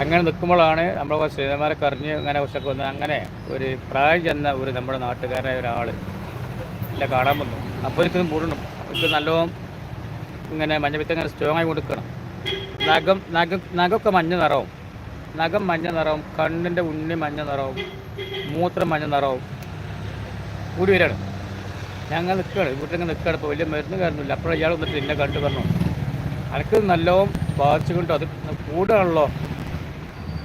അങ്ങനെ നിൽക്കുമ്പോഴാണ് നമ്മളെ ശ്രീധന്മാരെ കറിഞ്ഞ് അങ്ങനെ കുറച്ചൊക്കെ വന്ന് അങ്ങനെ ഒരു പ്രായം ചെന്ന ഒരു നമ്മുടെ നാട്ടുകാരനായ ഒരാൾ എന്നെ കാണാൻ വന്നു. അപ്പോൾ എനിക്കൊന്ന് മൂടണം ഇത് നല്ലോണം ഇങ്ങനെ മഞ്ഞപ്പിത്തം ഇങ്ങനെ സ്ട്രോങ് ആയി കൊടുക്കണം. നഖം നഖം നഖമൊക്കെ മഞ്ഞ നിറവും. നഖം മഞ്ഞ നിറവും കണ്ണിന്റെ ഉണ്ണി മഞ്ഞ നിറവും മൂത്രം മഞ്ഞ നിറവും. കൂടി വരാണ് ഞങ്ങൾ നിൽക്കുകയാണ്. വീട്ടിൽ നിൽക്കുകയാണ്. ഇപ്പോൾ വലിയ മരുന്ന് കാര്യമൊന്നുമില്ല അപ്പോഴും ഇയാൾ വന്നിട്ട് എന്നെ കണ്ടു പറഞ്ഞു. അനക്ക് നല്ലോണം ബാധിച്ചുകൊണ്ട് അത് കൂടുകയാണല്ലോ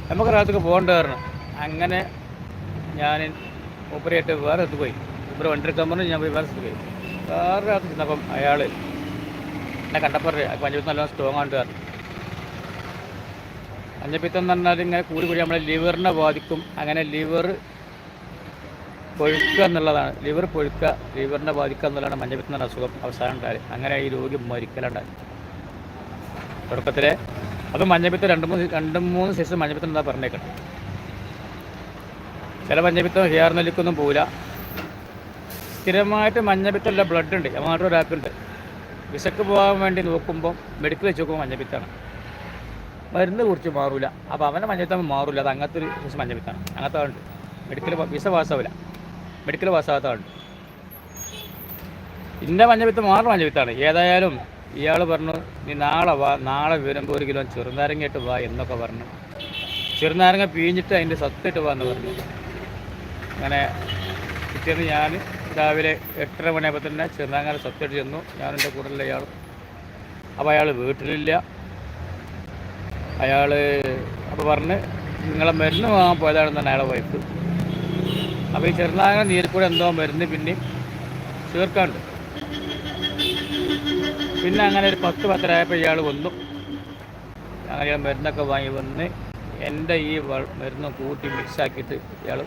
നമുക്ക് ഒരാൾക്ക് പോകേണ്ടതായിരുന്നു അങ്ങനെ ഞാൻ മൂപ്പരായിട്ട് വേറെ അടുത്ത് പോയി. മൂപ്പര് വണ്ടിയെടുക്കാൻ പറഞ്ഞു ഞാൻ പോയി വേറെ സ്ഥലത്ത് പോയി. വേറെ അടുത്ത് ചെന്നപ്പം അയാൾ എന്നെ കണ്ടപ്പോൾ പഞ്ചായത്ത് നല്ല സ്ട്രോങ് ആണ് കാരണം മഞ്ഞപ്പിത്തം എന്ന് പറഞ്ഞാൽ ഇങ്ങനെ കൂടി കൂടി നമ്മളെ ലിവറിനെ ബാധിക്കും. അങ്ങനെ ലിവർ പൊഴുക്കുക എന്നുള്ളതാണ്. ലിവർ പൊഴുക്കുക ലിവറിനെ ബാധിക്കുക എന്നുള്ളതാണ് മഞ്ഞപ്പിത്തം എന്ന അസുഖം അവസാനം ഉണ്ടായത്. അങ്ങനെ ഈ രോഗി മരിക്കലുണ്ടായി. തുടക്കത്തിലെ അത് മഞ്ഞപ്പിത്തം രണ്ട് മൂന്ന് രണ്ട് മൂന്ന് സൈസ് മഞ്ഞപ്പിത്തം എന്താ പറഞ്ഞേക്കണം. ചില മഞ്ഞപ്പിത്തം ഹെയർ നെല്ലിക്കൊന്നും പോവില്ല. സ്ഥിരമായിട്ട് മഞ്ഞപ്പിത്തമുള്ള ബ്ലഡ് ഉണ്ട് മാത്രം ഒരാൾക്കുണ്ട്. വിശക്ക് പോകാൻ വേണ്ടി നോക്കുമ്പോൾ മെഡിക്കൽ വെച്ച് നോക്കുമ്പോൾ മഞ്ഞപ്പിത്താണ്. മരുന്ന് കുറിച്ച് മാറൂല. അപ്പോൾ അവന്റെ മഞ്ഞപ്പിത്തം മാറൂല. അത് അങ്ങനത്തെ ഒരു സൈസ് മഞ്ഞപ്പിത്താണ്. അങ്ങനത്തെ ഉണ്ട് മെഡിക്കൽ വിസ പാസ്സാവില്ല മെഡിക്കൽ പാസ്സാകാത്ത ഉണ്ട് ഇന്ന മഞ്ഞപ്പിത്തം മാറുന്ന മഞ്ഞപ്പിത്താണ്. ഏതായാലും ഇയാൾ പറഞ്ഞു നീ നാളെ വാ നാളെ വരുമ്പോൾ ഒരു കിലോ ചെറുനാരങ്ങയിട്ട് വാ എന്നൊക്കെ പറഞ്ഞു. ചെറുനാരങ്ങ പിഴിഞ്ഞിട്ട് അതിന്റെ സത്തിട്ട് വാ എന്ന് പറഞ്ഞു. അങ്ങനെ പിറ്റേന്ന് ഞാൻ രാവിലെ എട്ടര മണിയാകുമ്പോൾ തന്നെ ചെറുനാരങ്ങ സത്തിട്ട് ചെന്നു. ഞാനെന്റെ കൂടെയുള്ള ഇയാൾ അപ്പോൾ അയാൾ വീട്ടിലില്ല. അയാൾ അപ്പോൾ പറഞ്ഞ് നിങ്ങളെ മരുന്ന് വാങ്ങാൻ പോയതാണെന്നാണ് അയാളെ വൈഫ് അപ്പോൾ ഈ ചെറുനാരങ്ങ നീരിൽ കൂടെ എന്തോ മരുന്ന് പിന്നെയും ചേർക്കാണ്ട്. പിന്നെ അങ്ങനെ ഒരു പത്ത് പത്തരായപ്പോൾ ഇയാൾ വന്നു. അങ്ങനെ മരുന്നൊക്കെ വാങ്ങി വന്ന് എന്റെ ഈ മരുന്ന് കൂട്ടി മിക്സ് ആക്കിയിട്ട് ഇയാൾ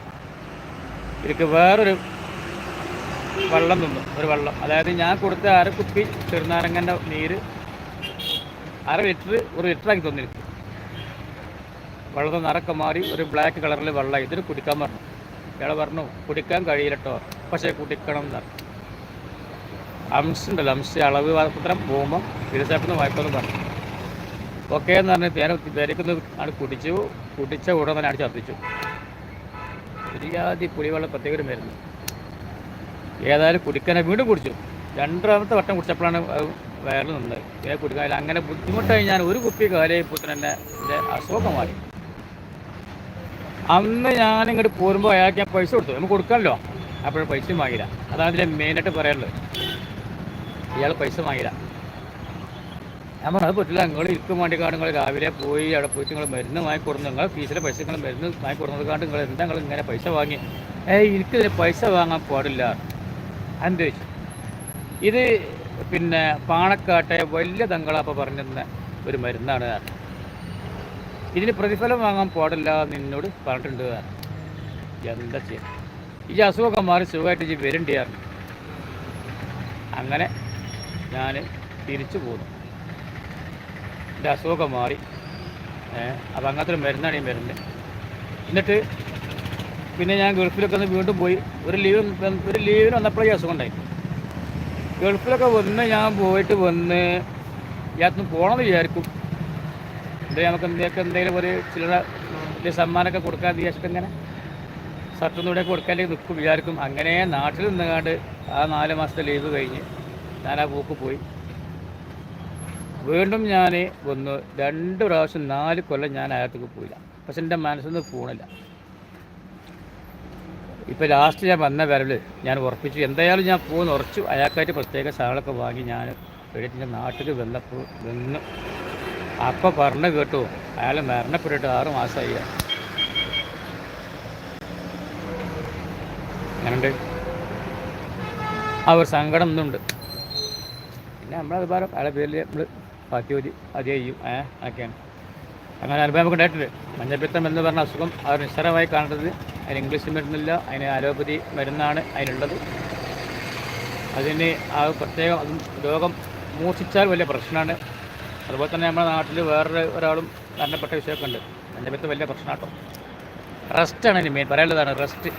എനിക്ക് വേറൊരു വെള്ളം തിന്നു ഒരു വെള്ളം. അതായത് ഞാൻ കൊടുത്ത അര കുപ്പി ചെറുനാരങ്ങന്റെ നീര് അര ലിറ്റർ ഒരു ലിറ്ററാക്കി തന്നിരിക്കും വെള്ളം നിറക്കെ മാറി ഒരു ബ്ലാക്ക് കളറിൽ വെള്ളം ഇതിന് കുടിക്കാൻ പറഞ്ഞു. ഇയാൾ പറഞ്ഞു കുടിക്കാൻ കഴിയില്ലട്ടോ. പക്ഷേ കുടിക്കണം എന്ന് പറഞ്ഞു. അംശ ഉണ്ടല്ലോ അംശ അളവ് പത്രം പോകുമ്പോൾ തിരുച്ചേട്ടന് വായ്പെന്ന് പറഞ്ഞു ഓക്കെ എന്ന് പറഞ്ഞ് തേന തേരക്കുന്ന ആണ് കുടിച്ചു. കുടിച്ച ഉടൻ തന്നെ അടിച്ച് അർപ്പിച്ചു ഒരുജാതി പുളിവെള്ളം പ്രത്യേക മരുന്ന് ഏതായാലും കുടിക്കാനെ വീണ്ടും കുടിച്ചു. രണ്ടാമത്തെ വട്ടം കുടിച്ചപ്പോഴാണ് വയറിൽ നിന്നത്. ഇതേ കുടിക്കാൻ അങ്ങനെ ബുദ്ധിമുട്ടായി ഞാൻ ഒരു കുപ്പി കാലയപ്പോൾ തന്നെ എന്റെ അസുഖം മാറി. അന്ന് ഞാൻ ഇങ്ങോട്ട് പോരുമ്പോൾ അയാൾക്ക് ഞാൻ പൈസ കൊടുത്തു. നമുക്ക് കൊടുക്കാമല്ലോ. അപ്പോഴും പൈസയും വാങ്ങിയില്ല. അതാണ് ഇതിന്റെ മെയിനായിട്ട് പറയാനുള്ളത്. ഇയാൾ പൈസ വാങ്ങിയില്ല. ഞാൻ പറഞ്ഞു അത് പറ്റില്ല നിങ്ങൾ ഇരിക്കും വേണ്ടി കാണും നിങ്ങൾ രാവിലെ പോയി അവിടെ പോയിട്ട് നിങ്ങൾ മരുന്ന് വാങ്ങിക്കൊടുന്നു നിങ്ങൾ ഫീസിലെ പൈസ നിങ്ങൾ മരുന്ന് വാങ്ങിക്കൊടുന്നത് കാണ്ട് നിങ്ങൾ എന്താ നിങ്ങൾ ഇങ്ങനെ പൈസ വാങ്ങി? ഏയ് എനിക്കിതിന് പൈസ വാങ്ങാൻ പാടില്ല. എന്ത് ഇത് പിന്നെ പാണക്കാട്ടെ വലിയ തങ്ങളപ്പ പറഞ്ഞിരുന്ന ഒരു മരുന്നാണ് ഇതിന് പ്രതിഫലം വാങ്ങാൻ പാടില്ല എന്ന് എന്നോട് പറഞ്ഞിട്ടുണ്ട് പറഞ്ഞു. എന്താ ചെയ്യാം? ഈ അസുഖമൊക്കെ മാറി സുഖമായിട്ട് വരണ്ടിയാണ് അങ്ങനെ ഞാൻ തിരിച്ചു പോന്നു. എന്റെ അസുഖമൊക്കെ മാറി. അപ്പം അങ്ങനത്തെ മരുന്നാണ് ഈ മരുന്ന്. എന്നിട്ട് പിന്നെ ഞാൻ ഗൾഫിലൊക്കെ ഒന്ന് വീണ്ടും പോയി. ഒരു ലീവ് ഒരു ലീവിന് വന്നപ്പോഴേ അസുഖം ഉണ്ടായി. ഗൾഫിലൊക്കെ വന്ന് ഞാൻ പോയിട്ട് വന്ന് ഇതിനകത്ത് പോകണമെന്ന് വിചാരിക്കും. എന്താ നമുക്ക് എന്തൊക്കെ എന്തെങ്കിലും ഒരു ചില്ലറ വലിയ സമ്മാനമൊക്കെ കൊടുക്കാൻ വിചാരിച്ചിട്ട് ഇങ്ങനെ ഷർട്ടും കൂടെ നിൽക്കും വിചാരിക്കും. അങ്ങനെ നാട്ടിൽ നിന്നുകാണ്ട് ആ നാല് മാസത്തെ ലീവ് കഴിഞ്ഞ് ഞാൻ ആ പോക്ക് പോയി. വീണ്ടും ഞാൻ വന്ന് രണ്ട് പ്രാവശ്യം നാല് കൊല്ലം ഞാൻ അകത്തേക്ക് പോയില്ല. പക്ഷെ എന്റെ മനസ്സിൽ പോണില്ല. ഇപ്പോൾ ലാസ്റ്റ് ഞാൻ വന്ന വരൽ ഞാൻ ഉറപ്പിച്ചു. എന്തായാലും ഞാൻ പോകുന്ന ഉറച്ചു. അയാൾക്കായിട്ട് പ്രത്യേക സാധനങ്ങളൊക്കെ വാങ്ങി ഞാൻ എഴുതി നാട്ടിൽ വന്നപ്പോൾ നിന്ന് അപ്പോൾ പറഞ്ഞു കേട്ടു. അയാൾ മരണപ്പെട്ടിട്ട് ആറ് മാസമായി. അങ്ങനെ ആ ഒരു സങ്കടം ഒന്നുണ്ട് പിന്നെ നമ്മളത് പറ പല പേരിൽ നമ്മൾ പാത്തി ഒരു അത് ചെയ്യും. ഒക്കെയാണ് അങ്ങനെ അനുഭവം നമുക്ക് ഉണ്ടായിട്ടുണ്ട്. മഞ്ഞപ്പിത്തം എന്ന് പറഞ്ഞ അസുഖം അവർ നിസ്സാരമായി കാണേണ്ടത് അതിന് ഇംഗ്ലീഷ് മരുന്നില്ല അതിന് അലോപ്പതി മരുന്നാണ് അതിനുള്ളത്. അതിന് ആ പ്രത്യേകം അതും രോഗം മൂർച്ഛിച്ചാൽ വലിയ പ്രശ്നമാണ്. അതുപോലെ തന്നെ നമ്മുടെ നാട്ടിൽ വേറൊരു ഒരാളും മരണപ്പെട്ട വിഷയമൊക്കെ ഉണ്ട്. മഞ്ഞപ്പിത്തം വലിയ പ്രശ്നമാട്ടോ റെസ്റ്റാണ് ഇനി മെയിൻ പറയാനുള്ളതാണ് റെസ്റ്റ്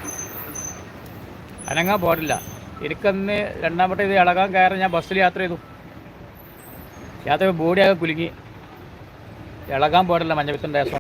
അനങ്ങാൻ പാടില്ല എനിക്കന്ന് രണ്ടാമത്തെ ഇത് ഇളകാൻ കയറി ഞാൻ ബസ്സിൽ യാത്ര ചെയ്തു. യാത്ര ബോഡിയാകെ കുലുങ്ങി ഇളകാൻ പാടില്ല മഞ്ഞപ്പിത്തന്റെ